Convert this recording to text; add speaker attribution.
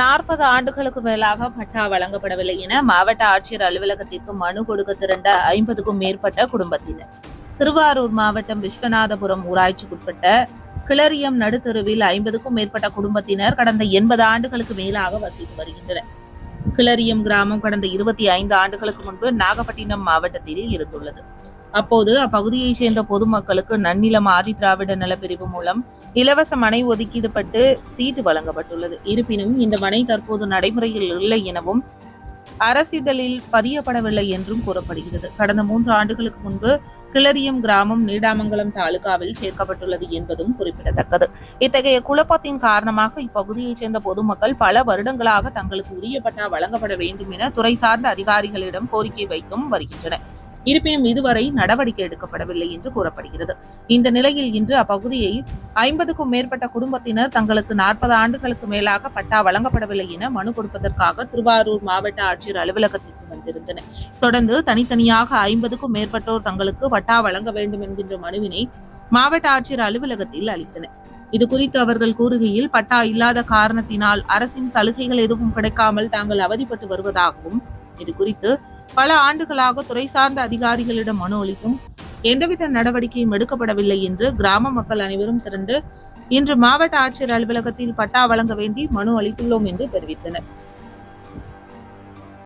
Speaker 1: நாற்பது ஆண்டுகளுக்கு மேலாக பட்டா வழங்கப்படவில்லை என மாவட்ட ஆட்சியர் அலுவலகத்திற்கு மனு கொடுக்க திரண்ட ஐம்பதுக்கும் மேற்பட்ட குடும்பத்தினர். திருவாரூர் மாவட்டம் விஸ்வநாதபுரம் ஊராட்சிக்குட்பட்ட கிளரியம் நடுத்தருவில் ஐம்பதுக்கும் மேற்பட்ட குடும்பத்தினர் கடந்த எண்பது ஆண்டுகளுக்கு மேலாக வசித்து வருகின்றனர். கிளரியம் கிராமம் கடந்த இருபத்தி ஐந்து ஆண்டுகளுக்கு முன்பு நாகப்பட்டினம் மாவட்டத்தில் இருந்துள்ளது. அப்போது அப்பகுதியை சேர்ந்த பொதுமக்களுக்கு நன்னிலம் ஆதி திராவிட நலப்பிரிவு மூலம் இலவச மனை ஒதுக்கீடுபட்டு சீட்டு வழங்கப்பட்டுள்ளது. இருப்பினும் இந்த மனை தற்போது நடைமுறையில் இல்லை எனவும் அரசிதழில் பதியப்படவில்லை என்றும் கூறப்படுகிறது. கடந்த மூன்று ஆண்டுகளுக்கு முன்பு கிளரியம் கிராமம் நீடாமங்கலம் தாலுகாவில் சேர்க்கப்பட்டுள்ளது என்பதும் குறிப்பிடத்தக்கது. இத்தகைய குழப்பத்தின் காரணமாக இப்பகுதியைச் சேர்ந்த பொதுமக்கள் பல வருடங்களாக தங்களுக்கு உரிய பட்டா வழங்கப்பட வேண்டும் என துறை சார்ந்த அதிகாரிகளிடம் கோரிக்கை வைத்தும் வருகின்றனர். இருப்பினும் இதுவரை நடவடிக்கை எடுக்கப்படவில்லை என்று கூறப்படுகிறது. இந்த நிலையில் இன்று அப்பகுதியை ஐம்பதுக்கும் மேற்பட்ட குடும்பத்தினர் தங்களுக்கு நாற்பது ஆண்டுகளுக்கு மேலாக பட்டா வழங்கப்படவில்லை என மனு கொடுப்பதற்காக திருவாரூர் மாவட்ட ஆட்சியர் அலுவலகத்திற்கு வந்திருந்தனர். தொடர்ந்து தனித்தனியாக ஐம்பதுக்கும் மேற்பட்டோர் தங்களுக்கு பட்டா வழங்க வேண்டும் என்கின்ற மனுவினை மாவட்ட ஆட்சியர் அலுவலகத்தில் அளித்தனர். இது குறித்து அவர்கள் கூறுகையில் பட்டா இல்லாத காரணத்தினால் அரசின் சலுகைகள் எதுவும் கிடைக்காமல் தாங்கள் அவதிப்பட்டு வருவதாகவும் இது குறித்து பல ஆண்டுகளாக துறை சார்ந்த அதிகாரிகளிடம் மனு அளித்தும் எந்தவித நடவடிக்கையும் எடுக்கப்படவில்லை என்று கிராம மக்கள் அனைவரும் திறந்து இன்று மாவட்ட ஆட்சியர் அலுவலகத்தில் பட்டா வழங்க வேண்டி மனு அளித்துள்ளோம் என்று தெரிவித்தனர்.